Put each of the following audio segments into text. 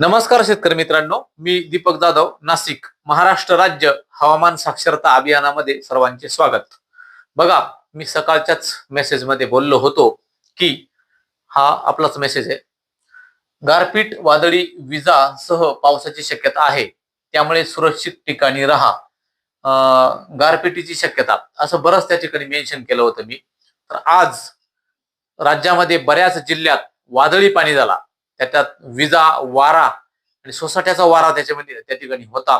नमस्कार शेतकरी मित्रांनो मी दीपक जाधव नाशिक महाराष्ट्र राज्य हवामान साक्षरता अभियानामध्ये सर्वांचे स्वागत. बघा मी सकाळच्याच मेसेजमध्ये बोललो होतो की हा आपलाच मेसेज आहे. गारपीट वादळी विजा सह पावसाची शक्यता आहे. त्यामुळे सुरक्षित ठिकाणी राहा. अं, गारपिटीची शक्यता. असं बरंच त्या ठिकाणी मेन्शन केलं होतं मी. तर आज राज्यामध्ये बऱ्याच जिल्ह्यात वादळी पाणी झाला. त्याच्यात विजा वारा आणि सोसाट्याचा वारा त्याच्यामध्ये त्या ठिकाणी होता.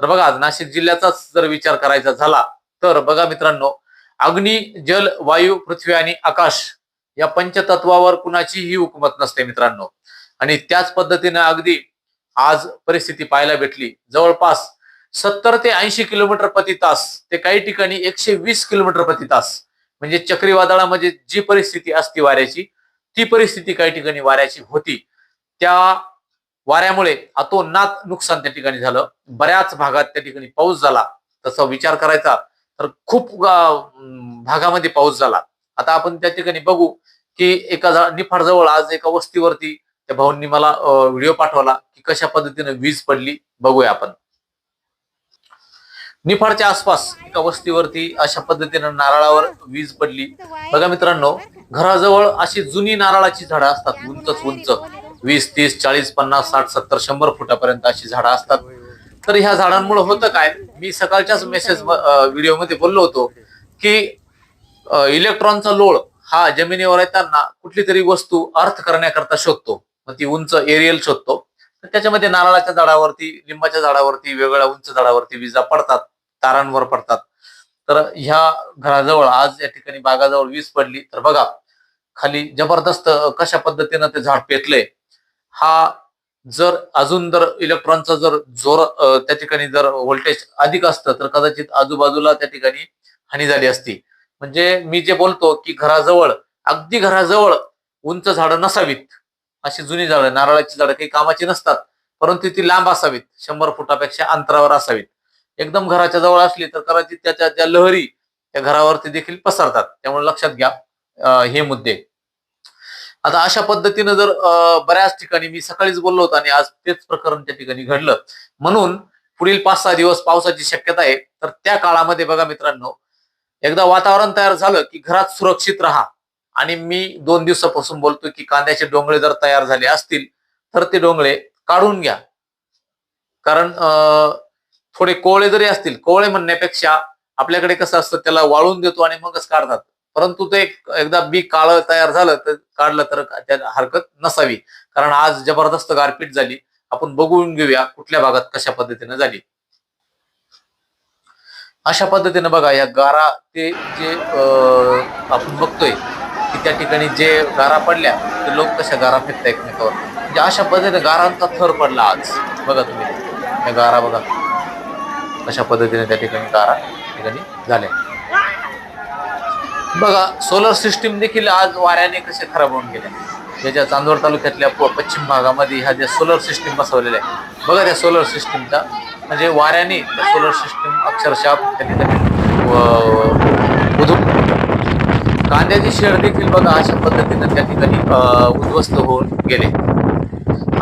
तर बघा नाशिक जिल्ह्याचाच जर विचार करायचा झाला तर बघा मित्रांनो अग्नी जल वायू पृथ्वी आणि आकाश या पंचतत्वावर कुणाचीही हुकूमत नसते मित्रांनो. आणि त्याच पद्धतीने अगदी आज परिस्थिती पाहायला भेटली. जवळपास सत्तर ते ऐंशी किलोमीटर प्रति तास ते काही ठिकाणी एकशे वीस किलोमीटर प्रति तास म्हणजे चक्रीवादळामध्ये जी परिस्थिती असती वाऱ्याची ती परिस्थिती काही ठिकाणी वाऱ्याची होती त्या वाऱ्यामुळे अतोनात नुकसान त्या ठिकाणी झालं. बऱ्याच भागात त्या ठिकाणी पाऊस झाला तसा विचार करायचा तर खूप भागामध्ये पाऊस झाला. आता आपण त्या ठिकाणी बघू की एका झा- निफाड जवळ आज एका वस्तीवरती त्या भाऊंनी मला व्हिडिओ पाठवला की कशा पद्धतीने वीज पडली बघूया आपण. निफाडच्या आसपास एका वस्तीवरती अशा पद्धतीनं नारळावर वीज पडली. बघा मित्रांनो घराजवळ अशी जुनी नारळाची झाडं असतात. उंचच उंच. वीस तीस चाळीस पन्नास साठ सत्तर शंभर फुटापर्यंत अशी झाडं असतात. तर ह्या झाडांमुळे होतं काय? मी सकाळच्याच मेसेज व्हिडिओमध्ये बोललो होतो की इलेक्ट्रॉनचा लोळ हा जमिनीवर येताना कुठली तरी वस्तू अर्थ करण्याकरता शोधतो. मग ती उंच एरियल शोधतो. तर त्याच्यामध्ये नारळाच्या झाडावरती लिंबाच्या झाडावरती वेगवेगळ्या उंच झाडावरती विजा पडतात तारांवर पडतात. तर ह्या घराजवळ आज या ठिकाणी बागाजवळ वीज पडली तर बघा खाली जबरदस्त कशा पद्धतीनं ते झाड पेतले हा जर अजून जर इलेक्ट्रॉनचा जर जोर त्या ठिकाणी जर व्होल्टेज अधिक असतं तर कदाचित आजूबाजूला त्या ठिकाणी हानी झाली असती. म्हणजे मी जे बोलतो की घराजवळ अगदी घराजवळ उंच झाडं नसावीत. अशी जुनी झाडं नारळाची झाडं काही कामाची नसतात परंतु ती लांब असावीत शंभर फुटापेक्षा अंतरावर असावीत. एकदम घराच्या जवळ असली तर कदाचित त्याच्या त्या लहरी त्या घरावरती देखील पसरतात. त्यामुळे लक्षात घ्या हे मुद्दे. आता अशा पद्धतीनं जर बऱ्याच ठिकाणी मी सकाळीच बोललो होतो आणि आज तेच प्रकरण त्या ठिकाणी घडलं. म्हणून पुढील पाच सहा दिवस पावसाची शक्यता आहे. तर त्या काळामध्ये बघा मित्रांनो एकदा वातावरण तयार झालं की घरात सुरक्षित राहा. आणि मी दोन दिवसापासून बोलतोय की कांद्याचे डोंगळे जर तयार झाले असतील तर ते डोंगळे काढून घ्या. कारण थोडे कोवळे जरी असतील कोवळे म्हणण्यापेक्षा आपल्याकडे कसं असतं त्याला वाळून देतो आणि मगच काढतात. परंतु ते एकदा बी काळं तयार झालं तर काढलं तर त्यात हरकत नसावी. कारण आज जबरदस्त गारपीट झाली. आपण बघून घेऊया कुठल्या भागात कशा पद्धतीने झाली. अशा पद्धतीने बघा या गारा ते जे आपण बघतोय की त्या ठिकाणी जे गारा पडल्या ते लोक कशा गारा फेकतात एकमेकावर? म्हणजे अशा पद्धतीने गारांचा थर पडला आज. बघा तुम्ही. या गारा बघा. अशा पद्धतीने त्या ठिकाणी गारा ठिकाणी झाल्या. बघा सोलर सिस्टीम देखील आज वाऱ्याने कसे खराब होऊन गेले. ज्याच्या चांदवड तालुक्यातल्या पश्चिम भागामध्ये ह्या ज्या सोलर सिस्टीम बसवलेल्या आहे बघा त्या सोलर सिस्टीमचा म्हणजे वाऱ्याने त्या सोलर सिस्टीम अक्षरशः त्या ठिकाणी कांद्याची शेड देखील बघा अशा पद्धतीनं त्या ठिकाणी उद्ध्वस्त होऊन गेले.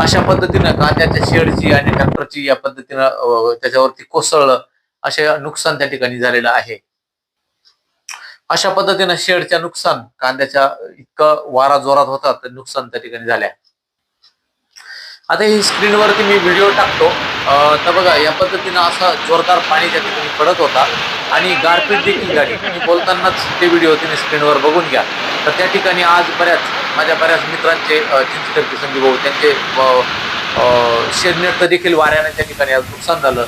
अशा पद्धतीनं कांद्याच्या शेडची आणि ट्रॅक्टरची या पद्धतीनं त्याच्यावरती कोसळलं असे नुकसान त्या ठिकाणी झालेलं आहे. अशा पद्धतीनं शेडच्या नुकसान कांद्याच्या इतकं वारा जोरात होता तर नुकसान त्या ठिकाणी झाल्या. आता ही स्क्रीनवरती मी व्हिडिओ टाकतो. तर बघा या पद्धतीनं असा जोरदार पाणी त्या ठिकाणी पडत होता आणि गारपीट देखील गाडी मी बोलतानाच ते व्हिडिओ तुम्ही स्क्रीनवर बघून घ्या. तर त्या ठिकाणी आज बऱ्याच माझ्या बऱ्याच मित्रांचे अं, चिंचकर संधी भाऊ त्यांचे शेडनेटचं देखील वाऱ्याने त्या ठिकाणी आज नुकसान झालं.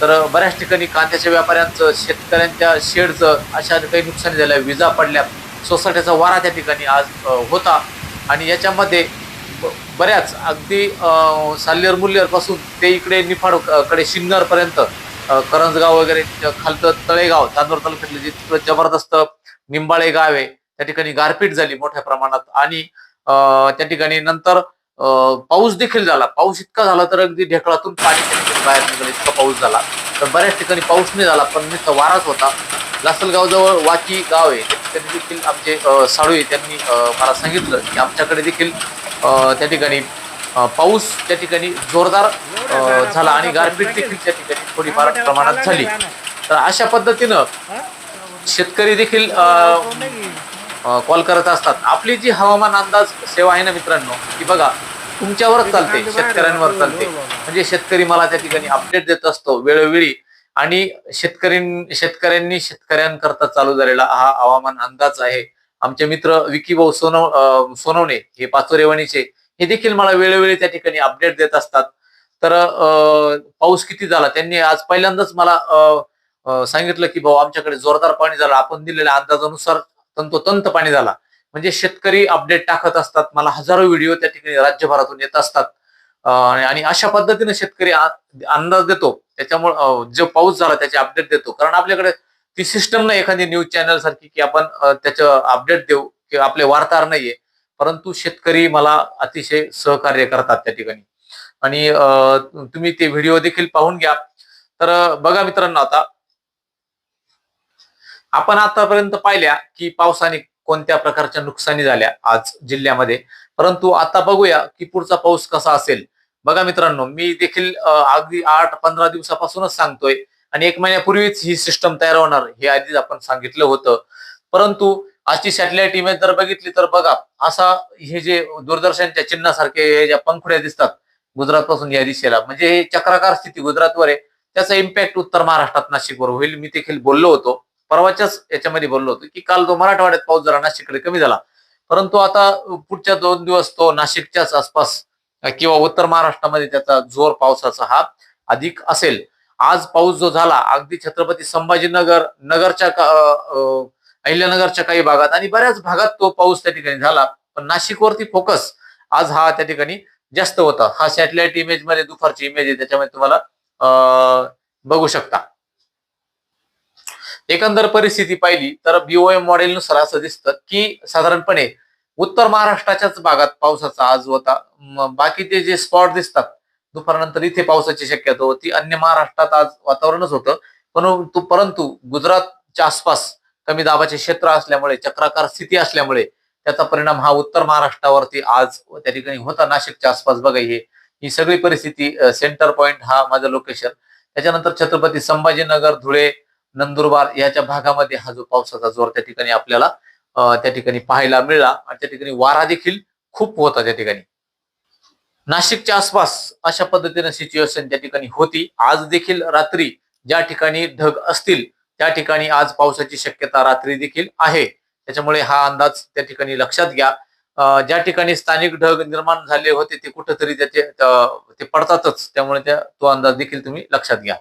तर बऱ्याच ठिकाणी कांद्याच्या व्यापाऱ्यांचं शेतकऱ्यांच्या शेडचं अशा काही नुकसान झाल्या विजा पडल्या. सोसायटीचा वारा त्या ठिकाणी आज होता. आणि याच्यामध्ये बऱ्याच अगदी अ, साल्लेर मुल्लेरपासून ते इकडे निफाडकडे शिन्नरपर्यंत करंजगाव वगैरे खालतं तळेगाव चांदोर तालुक्यातले जे जबरदस्त निंबाळे गाव आहे त्या ठिकाणी गारपीट झाली मोठ्या प्रमाणात. आणि त्या ठिकाणी नंतर पाऊस देखील झाला. पाऊस इतका झाला तर अगदी ढेकळातून पाणी बाहेर निघालं इतका पाऊस झाला. तर बऱ्याच ठिकाणी पाऊस नाही झाला पण नुसता वाराच होता. लासलगाव जवळ वाकी गाव आहे. त्या ठिकाणी देखील आमचे साळू त्यांनी मला सांगितलं की आमच्याकडे देखील त्या ठिकाणी पाऊस त्या ठिकाणी जोरदार झाला आणि गारपीट देखील त्या ठिकाणी थोडीफार प्रमाणात झाली. तर अशा पद्धतीनं शेतकरी देखील कॉल करत असतात. आपली जी हवामान अंदाज सेवा आहे ना मित्रांनो की बघा तुमच्यावरच चालते शेतकऱ्यांवर चालते. म्हणजे शेतकरी मला त्या ठिकाणी अपडेट देत असतो वेळोवेळी. आणि शेतकरी शेतकऱ्यांनी शेतकऱ्यांकरता चालू झालेला हा हवामान अंदाज आहे. आमचे मित्र विकी भाऊ सोनव सोनवणे हे पाचोरेवाणीचे हे देखील मला वेळोवेळी त्या ठिकाणी अपडेट देत असतात. तर पाऊस किती झाला? त्यांनी आज पहिल्यांदाच मला सांगितलं की भाऊ आमच्याकडे जोरदार पाणी झालं. आपण दिलेल्या अंदाजानुसार तंतोतंत पाणी झाला. म्हणजे शेतकरी अपडेट टाकत असतात. मला हजारो व्हिडिओ त्या ठिकाणी राज्यभरातून येत असतात. आणि अशा पद्धतीने शेतकरी अंदाज देतो. त्याच्यामुळे जो पाऊस झाला त्याचे अपडेट देतो. कारण आपल्याकडे ती सिस्टम नाही एखादी न्यूज चॅनल सारखी की आपण त्याचं अपडेट देऊ किंवा आपले वार्ताहर नाहीये. परंतु शेतकरी मला अतिशय सहकार्य करतात त्या ठिकाणी. आणि तुम्ही ते व्हिडिओ देखील पाहून घ्या. तर बघा मित्रांनो आता. आपण आतापर्यंत पाहिल्या की पावसाने कोणत्या प्रकारच्या नुकसानी झाल्या आज जिल्ह्यामध्ये. परंतु आता बघूया की पुढचा पाऊस कसा असेल. बघा मित्रांनो मी देखील अगदी आठ पंधरा दिवसापासूनच सांगतोय आणि एक महिन्यापूर्वीच ही सिस्टम तयार होणार हे आधीच आपण सांगितलं होतं. परंतु आजची सॅटेलाइट इमेज जर बघितली तर बघा असा हे जे दूरदर्शनच्या चिन्हासारखे ज्या पंखुड्या दिसतात गुजरात पासून या दिशेला म्हणजे हे चक्राकार स्थिती गुजरातवर आहे त्याचा इम्पॅक्ट उत्तर महाराष्ट्रात नाशिकवर होईल. मी देखील बोललो होतो परवाच्याच याच्यामध्ये बोललो होतो की काल तो मराठवाड्यात पाऊस जरा नाशिककडे कमी झाला. परंतु आता पुढच्या दोन दिवस तो नाशिकच्याच आसपास किंवा उत्तर महाराष्ट्रामध्ये त्याचा जोर पावसाचा हा अधिक असेल. आज पाऊस जो झाला अगदी छत्रपती संभाजीनगर नगरच्या का- अहिल्यानगरच्या काही भागात आणि बऱ्याच भागात तो पाऊस त्या ठिकाणी झाला पण नाशिकवरती फोकस आज हा त्या ठिकाणी जास्त होता. हा सॅटेलाइट इमेजमध्ये दुपारची इमेज आहे त्याच्यामध्ये तुम्हाला अ, बघू शकता. एकंदर परिस्थिती पाहिली तर बीओएम मॉडेलनुसार असं दिसतं की साधारणपणे उत्तर महाराष्ट्राच्याच भागात पावसाचा आज होता. बाकीचे जे स्पॉट दिसतात दुपारनंतर इथे पावसाची शक्यता होती. अन्य महाराष्ट्रात आज वातावरणच होतं. परंतु परंतु गुजरातच्या आसपास कमी दाबाचे क्षेत्र असल्यामुळे चक्राकार स्थिती असल्यामुळे त्याचा परिणाम हा उत्तर महाराष्ट्रावरती आज त्या ठिकाणी होता. नाशिकच्या आसपास बघा हे. ही सगळी परिस्थिती सेंटर पॉइंट हा माझं लोकेशन त्याच्यानंतर छत्रपती संभाजीनगर धुळे नंदुरबार याच्या भागामध्ये हा जो पावसाचा जोर त्या ठिकाणी आपल्याला त्या ठिकाणी पाहायला मिळाला. आणि त्या ठिकाणी वारा देखील खूप होता त्या ठिकाणी. नाशिकच्या आसपास अशा पद्धतीने सिच्युएशन त्या ठिकाणी होती आज देखील रात्री ज्या ठिकाणी ढग असतील त्या ठिकाणी आज पावसाची शक्यता रात्री देखील आहे. त्याच्यामुळे हा अंदाज त्या ठिकाणी लक्षात घ्या. ज्या ठिकाणी स्थानिक ढग निर्माण झाले होते ते कुठंतरी त्याचे ते पडतातच. त्यामुळे त्या तो अंदाज देखील तुम्ही लक्षात घ्या.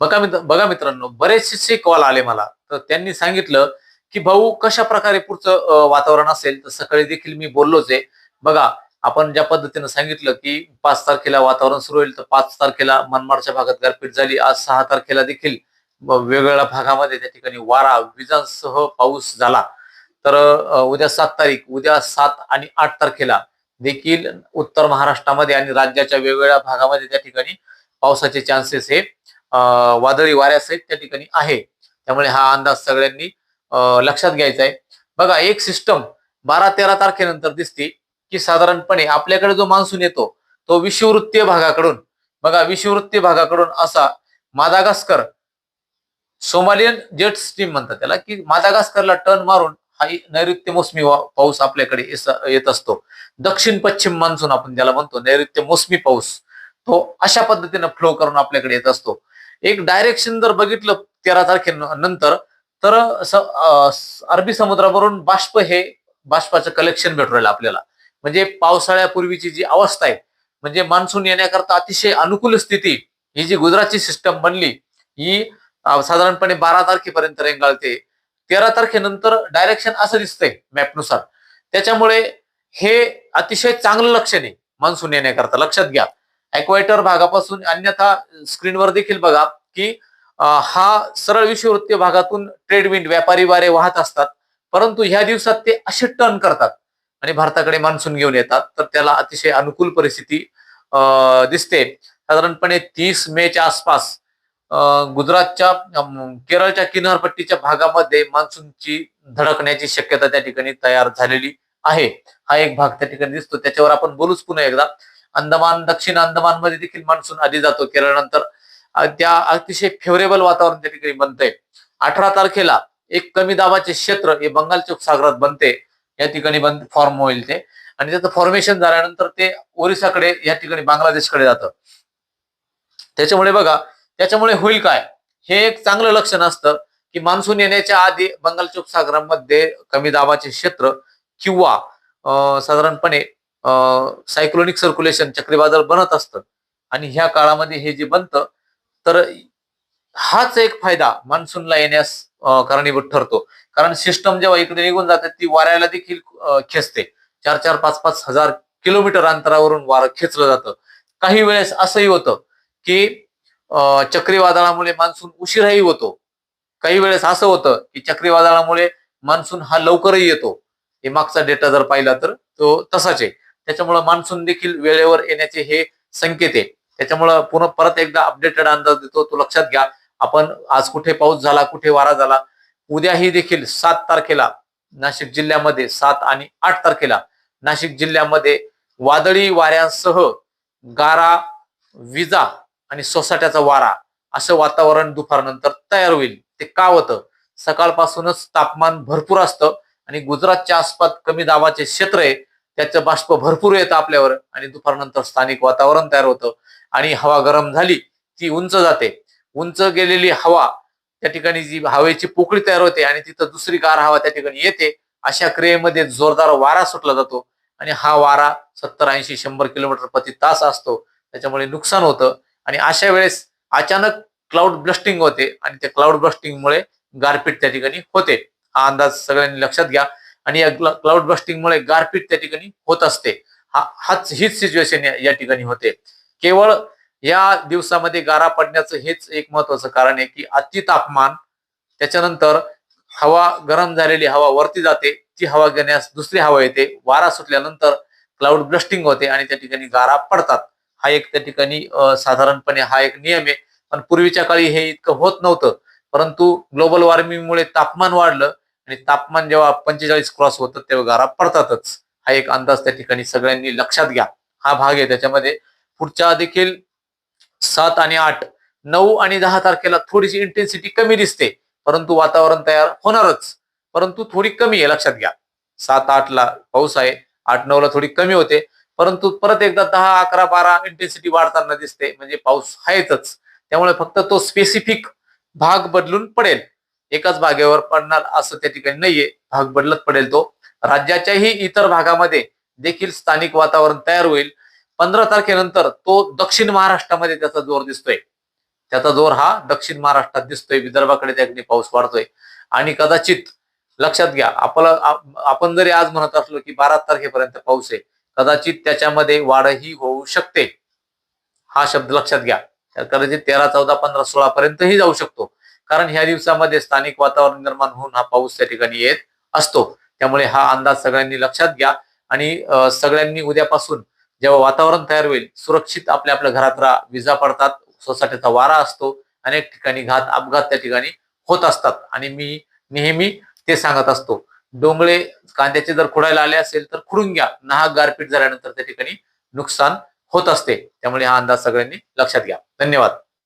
बघा मित्र बघा मित्रांनो बरेचसे कॉल आले मला. तर त्यांनी सांगितलं की भाऊ कशा प्रकारे पुढचं वातावरण असेल? तर सकाळी देखील मी बोललोच आहे. बघा आपण ज्या पद्धतीनं सांगितलं की पाच तारखेला वातावरण सुरू होईल तर पाच तारखेला मनमाडच्या भागात गारपीट झाली. आज सहा तारखेला देखील वेगवेगळ्या भागामध्ये त्या ठिकाणी वारा विजांसह पाऊस झाला. तर उद्या सात तारीख उद्या सात आणि आठ तारखेला देखील उत्तर महाराष्ट्रामध्ये आणि राज्याच्या वेगवेगळ्या भागामध्ये त्या ठिकाणी पावसाचे चान्सेस हे वादळी वाऱ्यासहित त्या ठिकाणी आहे. त्यामुळे हा अंदाज सगळ्यांनी लक्षात घ्यायचं आहे बघा एक सिस्टम बारा तेरा तारखेनंतर दिसते की साधारणपणे आपल्याकडे जो मान्सून येतो तो विषुववृत्तीय भागाकडून बघा विषुववृत्तीय भागाकडून असा मादागास्कर सोमालियन जेट स्ट्रीम म्हणतात त्याला की मादागास्करला टर्न मारून हा नैऋत्य मोसमी पाऊस आपल्याकडे येत असतो. दक्षिण पश्चिम मान्सून आपण त्याला म्हणतो नैऋत्य मोसमी पाऊस तो अशा पद्धतीनं फ्लो करून आपल्याकडे येत असतो. एक डायरेक्शन जर बघितलं तेरा तारखेनंतर तर अरबी समुद्रावरून बाष्प हे बाष्पाचं कलेक्शन भेटू राहिलं आपल्याला. म्हणजे पावसाळ्यापूर्वीची जी अवस्था आहे म्हणजे मान्सून येण्याकरता अतिशय अनुकूल स्थिती ही जी गुजरातची सिस्टम बनली ही साधारणपणे बारा तारखेपर्यंत रेंगाळते. तेरा तारखेनंतर डायरेक्शन असं दिसतंय मॅपनुसार त्याच्यामुळे हे अतिशय चांगलं लक्षण आहे मान्सून येण्याकरता. लक्षात घ्या. अक्वायटर भागापासून अन्यथा स्क्रीनवर देखील बघा की हा सरळ विषुववृत्तीय भागातून ट्रेडविंड व्यापारी वारे वाहत असतात. परंतु ह्या दिवसात ते असे टर्न करतात. आणि भारताकडे मान्सून घेऊन येतात. तर त्याला अतिशय अनुकूल परिस्थिती दिसते. साधारणपणे तीस मेच्या आसपास अं, गुजरातच्या केरळच्या किनारपट्टीच्या भागामध्ये मान्सूनची धडकण्याची शक्यता त्या ठिकाणी तयार झालेली आहे. हा एक भाग त्या ठिकाणी दिसतो. त्याच्यावर आपण बोलूच पुन्हा एकदा. अंदमान दक्षिण अंदमानमध्ये देखील मान्सून आधी जातो. केरळ नंतर त्या अतिशय फेवरेबल वातावरण त्या ठिकाणी बनते अठरा तारखेला एक कमी दाबाचे क्षेत्र हे बंगालच्या उपसागरात बनते. या ठिकाणी बन फॉर्म होईल ते. आणि त्याचं फॉर्मेशन झाल्यानंतर ते ओरिसाकडे या ठिकाणी बांगलादेशकडे जातं. त्याच्यामुळे बघा त्याच्यामुळे होईल काय? हे एक चांगलं लक्षण असतं की मान्सून येण्याच्या आधी बंगालच्या उपसागरामध्ये कमी दाबाचे क्षेत्र किंवा अं, साधारणपणे सायक्लोनिक सर्क्युलेशन चक्रीवादळ बनत असतं. आणि ह्या काळामध्ये हे जे बनतं तर हाच एक फायदा मान्सूनला येण्यास कारणीभूत ठरतो. कारण सिस्टम जेव्हा इकडे निघून जाते ती वाऱ्याला देखील खेचते. चार चार पाच पाच हजार किलोमीटर अंतरावरून वारं खेचलं जातं. काही वेळेस असंही होतं की चक्रीवादळामुळे मान्सून उशिराही होतो. काही वेळेस असं होतं की चक्रीवादळामुळे मान्सून हा लवकरही येतो. हे मागचा डेटा जर पाहिला तर तो तसाच आहे. त्याच्यामुळं मान्सून देखील वेळेवर येण्याचे हे संकेत आहे. त्याच्यामुळं पुन्हा परत एकदा अपडेटेड अंदाज देतो. तो लक्षात घ्या. आपण आज कुठे पाऊस झाला कुठे वारा झाला उद्याही देखील सात तारखेला नाशिक जिल्ह्यामध्ये सात आणि आठ तारखेला नाशिक जिल्ह्यामध्ये वादळी वाऱ्यांसह गारा विजा आणि सोसाट्याचा वारा असं वातावरण दुपारनंतर तयार होईल. ते का होतं? सकाळपासूनच तापमान भरपूर असतं आणि गुजरातच्या आसपास कमी दाबाचे क्षेत्र आहे. त्याचं बाष्प भरपूर येतं आपल्यावर आणि दुपारनंतर स्थानिक वातावरण तयार होतं. आणि हवा गरम झाली ती उंच जाते. उंच गेलेली हवा त्या ठिकाणी जी हवेची पोकळी तयार होते आणि तिथं दुसरी गार हवा त्या ठिकाणी येते अशा क्रियेमध्ये जोरदार वारा सुटला जातो आणि हा वारा सत्तर ऐंशी शंभर किलोमीटर प्रति तास असतो. त्याच्यामुळे नुकसान होतं आणि अशा वेळेस अचानक क्लाउड ब्लस्टिंग होते आणि त्या क्लाउड ब्लस्टिंगमुळे गारपीट त्या ठिकाणी होते. हा अंदाज सगळ्यांनी लक्षात घ्या आणि या क्लाउड ब्लस्टिंगमुळे गारपीट त्या ठिकाणी होत असते. हा हाच हीच सिच्युएशन या ठिकाणी होते. केवळ या दिवसामध्ये गारा पडण्याचं हेच एक महत्वाचं कारण आहे की अति तापमान त्याच्यानंतर हवा गरम झालेली हवा वरती जाते ती हवा घेण्यास दुसरी हवा येते. वारा सुटल्यानंतर क्लाउड ब्लस्टिंग होते आणि त्या ठिकाणी गारा पडतात. हा एक त्या ठिकाणी साधारणपणे हा एक नियम आहे. पण पूर्वीच्या काळी हे इतकं होत नव्हतं. परंतु ग्लोबल वॉर्मिंगमुळे तापमान वाढलं आणि तापमान जेव्हा पंचेचाळीस क्रॉस होतं तेव्हा गारा पडतातच. हा एक अंदाज त्या ठिकाणी सगळ्यांनी लक्षात घ्या. हा भाग आहे त्याच्यामध्ये. पुढच्या देखील सात आणि आठ नऊ आणि दहा तारखेला थोडीशी इंटेन्सिटी कमी दिसते. परंतु वातावरण तयार होणारच. परंतु थोडी कमी आहे लक्षात घ्या. सात आठला पाऊस आहे. आठ नऊला थोडी कमी होते. परंतु परत एकदा दहा अकरा बारा इंटेन्सिटी वाढताना दिसते. म्हणजे पाऊस आहेतच. त्यामुळे फक्त तो स्पेसिफिक भाग बदलून पडेल. एकाच भागेवर पडणार असं त्या ठिकाणी नाहीये. भाग बदलत पडेल तो. राज्याच्याही इतर भागामध्ये देखील स्थानिक वातावरण तयार होईल. पंधरा तारखेनंतर तो दक्षिण महाराष्ट्रामध्ये त्याचा जोर दिसतोय. त्याचा जोर हा दक्षिण महाराष्ट्रात दिसतोय. विदर्भाकडे त्या ठिकाणी पाऊस वाढतोय. आणि कदाचित लक्षात घ्या आपलं आपण जरी आज म्हणत असलो की बारा तारखेपर्यंत पाऊस आहे कदाचित त्याच्यामध्ये वाढही होऊ शकते. हा शब्द लक्षात घ्या. कदाचित तेरा चौदा पंधरा सोळा पर्यंतही जाऊ शकतो. कारण ह्या दिवसामध्ये स्थानिक वातावरण निर्माण होऊन हा पाऊस त्या ठिकाणी येत असतो. त्यामुळे हा अंदाज सगळ्यांनी लक्षात घ्या. आणि सगळ्यांनी उद्यापासून जेव्हा वातावरण तयार होईल सुरक्षित आपल्या आपल्या घरात राहा विजा पडतात सोसायटीचा वारा असतो अनेक ठिकाणी घात अपघात त्या ठिकाणी होत असतात. आणि मी नेहमी ते सांगत असतो डोंगळे कांद्याचे जर खुडायला आले असेल तर खुडून घ्या नाहक गारपीट झाल्यानंतर त्या ठिकाणी नुकसान होत असते. त्यामुळे हा अंदाज सगळ्यांनी लक्षात घ्या. धन्यवाद.